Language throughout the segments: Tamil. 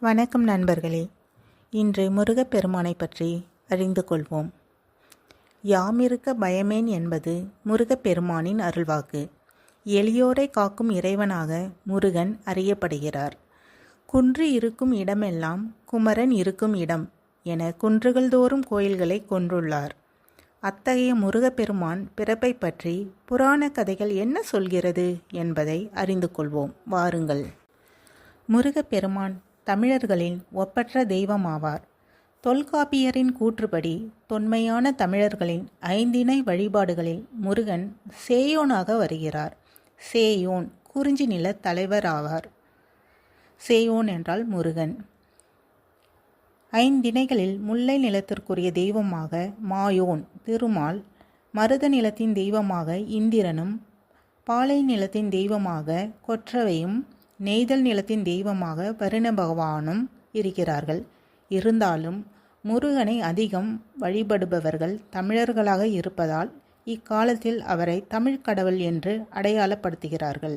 வணக்கம் நண்பர்களே. இன்று முருகப்பெருமானை பற்றி அறிந்து கொள்வோம். யாமிருக்க பயமேன் என்பது முருகப்பெருமானின் அருள்வாக்கு. எளியோரை காக்கும் இறைவனாக முருகன் அறியப்படுகிறார். குன்று இருக்கும் இடமெல்லாம் குமரன் இருக்கும் இடம் என குன்றுகள் தோறும் கோயில்களை கொண்டுள்ளார் அத்தகைய முருகப்பெருமான் பிறப்பை பற்றி புராண கதைகள் என்ன சொல்கிறது என்பதை அறிந்து கொள்வோம். வாருங்கள். முருகப்பெருமான் தமிழர்களின் ஒப்பற்ற தெய்வமாவார். தொல்காப்பியரின் கூற்றுப்படி தொன்மையான தமிழர்களின் ஐந்திணை வழிபாடுகளில் முருகன் சேயோனாக வருகிறார். சேயோன் குறிஞ்சி நில தலைவர் ஆவார். சேயோன் என்றால் முருகன். ஐந்திணைகளில் முல்லை நிலத்திற்குரிய தெய்வமாக மாயோன் திருமால் மருத நிலத்தின் தெய்வமாக இந்திரனும் பாலை நிலத்தின் தெய்வமாக கொற்றவையும் நெய்தல் நிலத்தின் தெய்வமாக வருண பகவானும் இருக்கிறார்கள். இருந்தாலும் முருகனை அதிகம் வழிபடுபவர்கள் தமிழர்களாக இருப்பதால் இக்காலத்தில் அவரை தமிழ் கடவுள் என்று அடையாளப்படுத்துகிறார்கள்.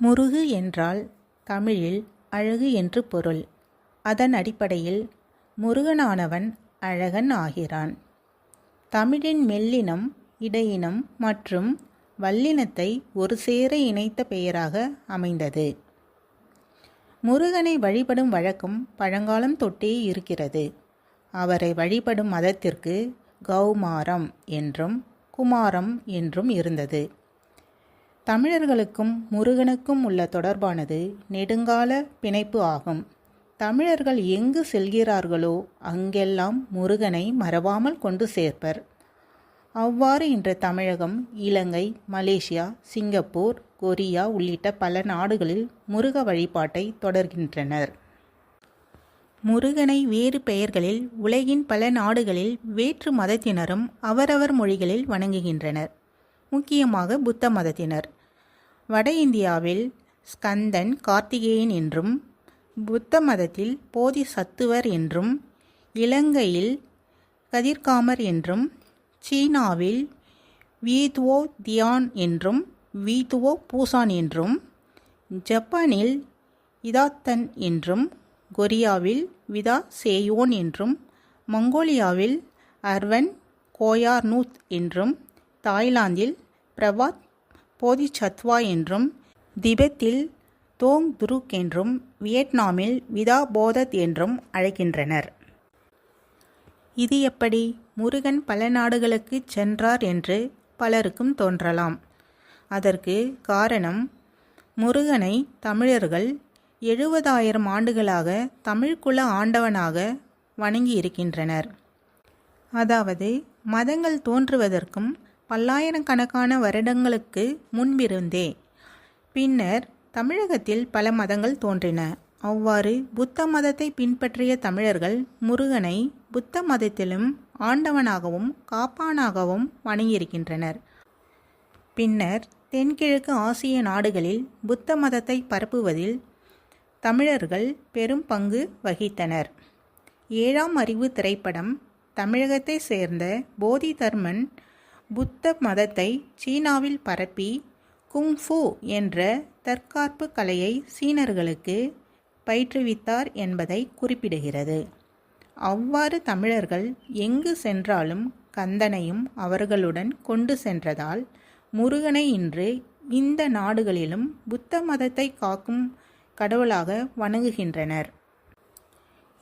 முருகு என்றால் தமிழில் அழகு என்று பொருள். அதன் அடிப்படையில் முருகனானவன் அழகன் ஆகிறான். தமிழின் மெல்லினம் இடையினம் மற்றும் வல்லினத்தை ஒரு சேர இணைத்த பெயராக அமைந்தது. முருகனை வழிபடும் வழக்கம் பழங்காலம் தொட்டே இருக்கிறது. அவரை வழிபடும் மதத்திற்கு கௌமாரம் என்றும் குமாரம் என்றும் இருந்தது. தமிழர்களுக்கும் முருகனுக்கும் உள்ள தொடர்பானது நெடுங்கால பிணைப்பு ஆகும். தமிழர்கள் எங்கு செல்கிறார்களோ அங்கெல்லாம் முருகனை மறவாமல் கொண்டு சேர்ப்பர். அவ்வாறு இன்று Tamilagam Ilangai Malaysia Singapore Korea உள்ளிட்ட பல நாடுகளில் முருக வழிபாட்டை தொடர்கின்றனர். முருகனை வேறு பெயர்களில் உலகின் பல நாடுகளில் வேற்று மதத்தினரும் அவரவர் மொழிகளில் வணங்குகின்றனர். முக்கியமாக புத்த மதத்தினர். வட இந்தியாவில் ஸ்கந்தன் கார்த்திகேயன் என்றும் புத்த மதத்தில் போதி சத்துவர் என்றும் இலங்கையில் கதிர்காமர் என்றும் சீனாவில் வீதுவோ தியான் என்றும் வீதுவோ பூசான் என்றும் ஜப்பானில் இதாத்தன் என்றும் கொரியாவில் விதா சேயோன் என்றும் மங்கோலியாவில் அர்வன் கோயார்னூத் என்றும் தாய்லாந்தில் பிரபாத் போதிசத்வா என்றும் திபெத்தில் தோங் துருக் என்றும் வியட்நாமில் விதா போதத் என்றும் அழைக்கின்றனர். இது எப்படி? முருகன் பல நாடுகளுக்கு சென்றார் என்று பலருக்கும் தோன்றலாம். அதற்கு காரணம் முருகனை தமிழர்கள் எழுபதாயிரம் ஆண்டுகளாக தமிழ்குல ஆண்டவனாக வணங்கி இருக்கின்றனர் அதாவது மதங்கள் தோன்றுவதற்கும் பல்லாயிரக்கணக்கான வருடங்களுக்கு முன்பிருந்தே பின்னர் தமிழகத்தில் பல மதங்கள் தோன்றின. அவ்வாறு புத்த மதத்தை பின்பற்றிய தமிழர்கள் முருகனை புத்த மதத்திலும் ஆண்டவனாகவும் காப்பானாகவும் வணங்கியிருக்கின்றனர். பின்னர் தென்கிழக்கு ஆசிய நாடுகளில் புத்த மதத்தை பரப்புவதில் தமிழர்கள் பெரும் பங்கு வகித்தனர். ஏழாம் அறிவு திரைப்படம் தமிழகத்தை சேர்ந்த போதி தர்மன் புத்த மதத்தை சீனாவில் பரப்பி குங்ஃபு என்ற தற்காப்பு கலையை சீனர்களுக்கு பயிற்றுவித்தார் என்பதை குறிப்பிடுகிறது. அவ்வாறு தமிழர்கள் எங்கு சென்றாலும் கந்தனையும் அவர்களுடன் கொண்டு சென்றதால் முருகனை இன்று இந்த நாடுகளிலும் புத்த மதத்தை காக்கும் கடவுளாக வணங்குகின்றனர்.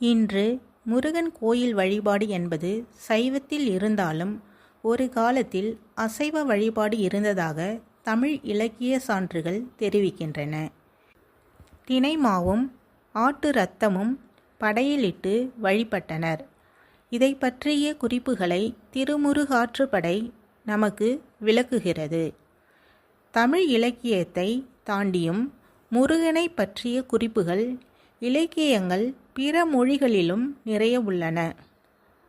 இன்று முருகன் கோயில் வழிபாடு என்பது சைவத்தில் இருந்தாலும் ஒரு காலத்தில் அசைவ வழிபாடு இருந்ததாக தமிழ் இலக்கிய சான்றுகள் தெரிவிக்கின்றன. தினைமாவும் ஆட்டு இரத்தமும் படையிலிட்டு வழிபட்டனர். இதை பற்றிய குறிப்புகளை திருமுருகாற்றுப்படை நமக்கு விளக்குகிறது. தமிழ் இலக்கியத்தை தாண்டியும் முருகனை பற்றிய குறிப்புகள் இலக்கியங்கள் பிற மொழிகளிலும் நிறைய உள்ளன.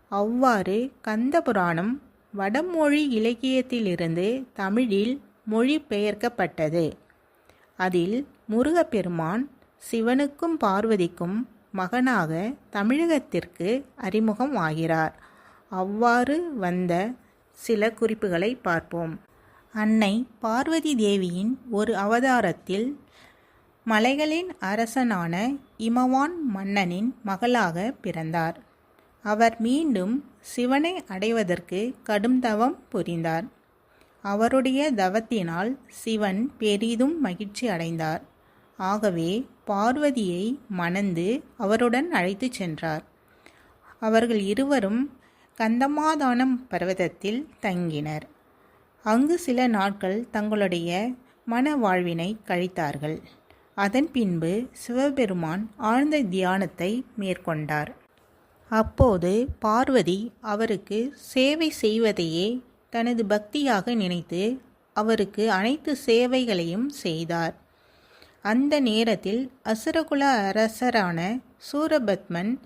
அவ்வாறு கந்தபுராணம் வடமொழி இலக்கியத்திலிருந்து தமிழில் மொழிபெயர்க்கப்பட்டது. அதில் முருகப்பெருமான் சிவனுக்கும் பார்வதிக்கும் மகனாக தமிழகத்திற்கு அறிமுகம் ஆகிறார். அவ்வாறு வந்த சில குறிப்புகளை பார்ப்போம். அன்னை பார்வதி தேவியின் ஒரு அவதாரத்தில் மலைகளின் அரசனான இமவான் மன்னனின் மகளாக பிறந்தார். அவர் மீண்டும் சிவனை அடைவதற்கு கடும் தவம் புரிந்தார். அவருடைய தவத்தினால் சிவன் பெரிதும் மகிழ்ச்சி அடைந்தார். ஆகவே பார்வதியை மணந்து அவருடன் அழைத்துச் சென்றார். அவர்கள் இருவரும் கந்தமாதானம் பர்வதத்தில் தங்கினர். அங்கு சில நாட்கள் தங்களுடைய மன வாழ்வினை கழித்தார்கள். அதன் பின்பு சிவபெருமான் ஆழ்ந்த தியானத்தை மேற்கொண்டார். அப்போது பார்வதி அவருக்கு சேவை செய்வதையே தனது பக்தியாக நினைத்து அவருக்கு அனைத்து சேவைகளையும் செய்தார். அந்த நேரத்தில் அசுரகுல அரசரான சூரபத்மன்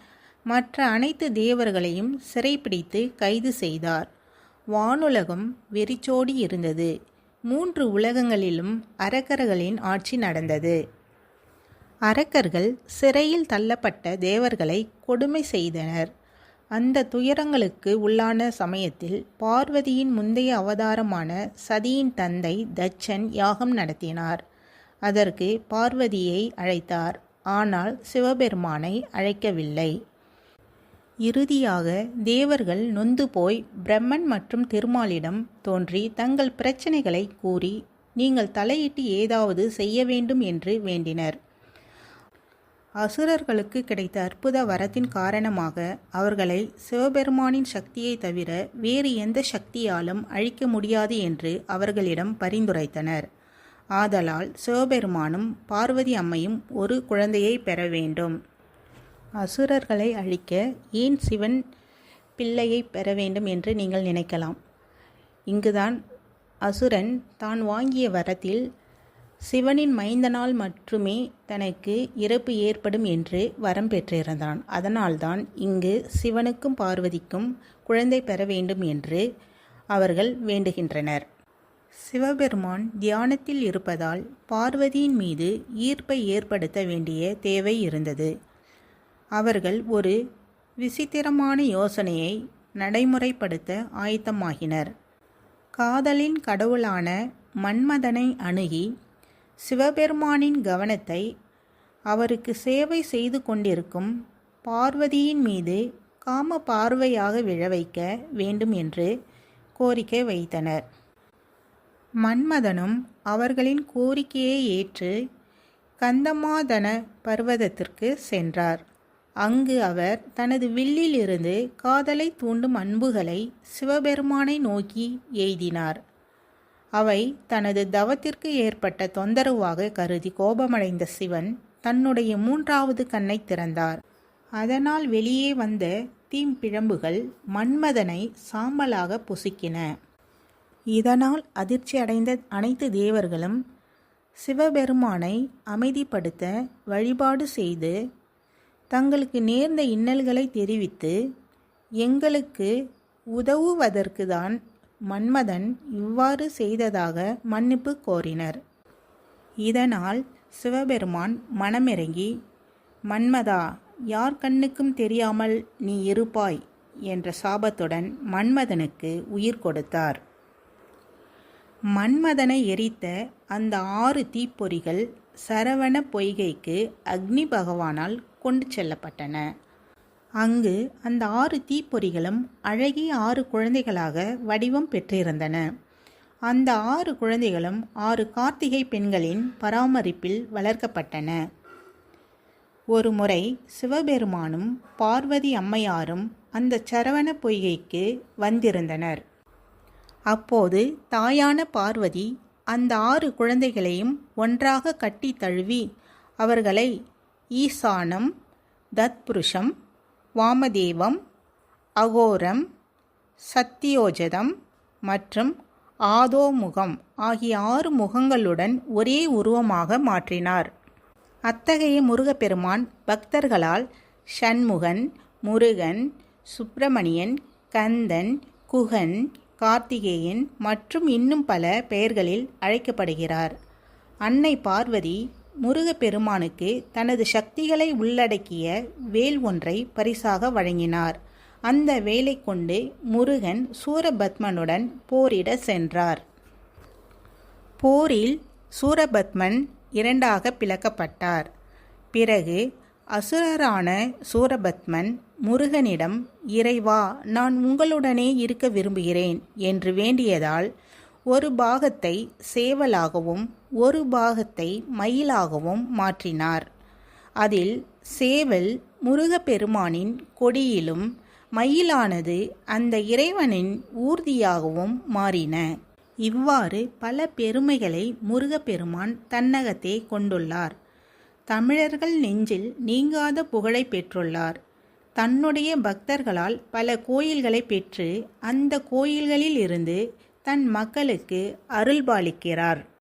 மற்ற அனைத்து தேவர்களையும் சிறைப்பிடித்து கைது செய்தார். வானுலகம் வெறிச்சோடி இருந்தது. மூன்று உலகங்களிலும் அரக்கர்களின் ஆட்சி நடந்தது. அரக்கர்கள் சிறையில் தள்ளப்பட்ட தேவர்களை கொடுமை செய்தனர். அந்த துயரங்களுக்கு உள்ளான சமயத்தில் பார்வதியின் முந்தைய அவதாரமான சதியின் தந்தை தச்சன் யாகம் நடத்தினார். அதற்கு பார்வதியை அழைத்தார். ஆனால் சிவபெருமானை அழைக்கவில்லை. இறுதியாக தேவர்கள் நொந்து போய் பிரம்மன் மற்றும் திருமாலிடம் தோன்றி தங்கள் பிரச்சனைகளை கூறி நீங்கள் தலையிட்டு ஏதாவது செய்ய வேண்டும் என்று வேண்டினர். அசுரர்களுக்கு கிடைத்த அற்புத வரத்தின் காரணமாக அவர்களை சிவபெருமானின் சக்தியை தவிர வேறு எந்த சக்தியாலும் அழிக்க முடியாது என்று அவர்களிடம் பரிந்துரைத்தனர். ஆதலால் சிவபெருமானும் பார்வதி அம்மையும் ஒரு குழந்தையை பெற வேண்டும். அசுரர்களை அழிக்க ஏன் சிவன் பிள்ளையை பெற வேண்டும் என்று நீங்கள் நினைக்கலாம். இங்குதான் அசுரன் தான் வாங்கிய வரத்தில் சிவனின் மைந்தனால் மட்டுமே தனக்கு இறப்பு ஏற்படும் என்று வரம் பெற்றிருந்தான். அதனால்தான் இங்கு சிவனுக்கும் பார்வதிக்கும் குழந்தை பெற வேண்டும் என்று அவர்கள் வேண்டுகின்றனர். சிவபெருமான் தியானத்தில் இருப்பதால் பார்வதியின் மீது ஈர்ப்பை ஏற்படுத்த வேண்டிய தேவை இருந்தது. அவர்கள் ஒரு விசித்திரமான யோசனையை நடைமுறைப்படுத்த ஆயத்தமாகினர். காதலின் கடவுளான மன்மதனை அணுகி சிவபெருமானின் கவனத்தை அவருக்கு சேவை செய்து கொண்டிருக்கும் பார்வதியின் மீது காம பார்வையாக விழ வைக்க வேண்டும் என்று கோரிக்கை வைத்தனர். மன்மதனும் அவர்களின் கோரிக்கையை ஏற்று கந்தமாதன பர்வதத்திற்கு சென்றார். அங்கு அவர் தனது வில்லிலிருந்து காதலை தூண்டும் அன்புகளை சிவபெருமானை நோக்கி எய்தினார். அவை தனது தவத்திற்கு ஏற்பட்ட தொந்தரவாக கருதி கோபமடைந்த சிவன் தன்னுடைய மூன்றாவது கண்ணை திறந்தார். அதனால் வெளியே வந்த தீம்பிழம்புகள் மன்மதனை சாம்பலாக பொசுக்கின. இதனால் அதிர்ச்சி அடைந்த அனைத்து தேவர்களும் சிவபெருமானை அமைதிப்படுத்த வழிபாடு செய்து தங்களுக்கு நேர்ந்த இன்னல்களை தெரிவித்து எங்களுக்கு உதவுவதற்கு தான் மன்மதன் இவ்வாறு செய்ததாக மன்னிப்பு கோரினர். இதனால் சிவபெருமான் மனமிறங்கி மன்மதா யார் கண்ணுக்கும் தெரியாமல் நீ இருப்பாய் என்ற சாபத்துடன் மன்மதனுக்கு உயிர் கொடுத்தார். மன்மதனை எரித்த அந்த ஆறு தீப்பொறிகள் சரவண பொய்கைக்கு அக்னி பகவானால் கொண்டு செல்லப்பட்டன. அங்கு அந்த ஆறு தீப்பொறிகளும் அழகிய ஆறு குழந்தைகளாக வடிவம் பெற்றிருந்தன. அந்த ஆறு குழந்தைகளும் ஆறு கார்த்திகை பெண்களின் பராமரிப்பில் வளர்க்கப்பட்டன. ஒரு முறை சிவபெருமானும் பார்வதி அம்மையாரும் அந்த சரவண பொய்கைக்கு வந்திருந்தனர். அப்போது தாயான பார்வதி அந்த ஆறு குழந்தைகளையும் ஒன்றாக கட்டி தழுவி அவர்களை ஈசானம் தத்புருஷம் வாமதேவம் அகோரம் சத்தியோஜதம் மற்றும் ஆதோமுகம் ஆகிய ஆறு முகங்களுடன் ஒரே உருவமாக மாற்றினார். அத்தகைய முருகப்பெருமான் பக்தர்களால் ஷண்முகன் முருகன் சுப்பிரமணியன் கந்தன் குகன் கார்த்திகேயன் மற்றும் இன்னும் பல பெயர்களில் அழைக்கப்படுகிறார். அன்னை பார்வதி முருகப்பெருமானுக்கு தனது சக்திகளை உள்ளடக்கிய வேல் ஒன்றை பரிசாக வழங்கினார். அந்த வேலை கொண்டு முருகன் சூரபத்மனுடன் போரிட சென்றார். போரில் சூரபத்மன் இரண்டாக பிளக்கப்பட்டார். பிறகு அசுரரான சூரபத்மன் முருகனிடம் இறைவா நான் உங்களுடனே இருக்க விரும்புகிறேன் என்று வேண்டியதால் ஒரு பாகத்தை சேவலாகவும் ஒரு பாகத்தை மயிலாகவும் மாற்றினார். அதில் சேவல் முருகப்பெருமானின் கொடியிலும் மயிலானது அந்த இறைவனின் ஊர்தியாகவும் மாறின. இவ்வாறு பல பெருமைகளை முருகப்பெருமான் தன்னகத்தே கொண்டுள்ளார். தமிழர்கள் நெஞ்சில் நீங்காத புகழை பெற்றுள்ளார். தன்னுடைய பக்தர்களால் பல கோயில்களை பெற்று அந்த கோயில்களில் இருந்து தன் மக்களுக்கு அருள்பாலிக்கிறார்.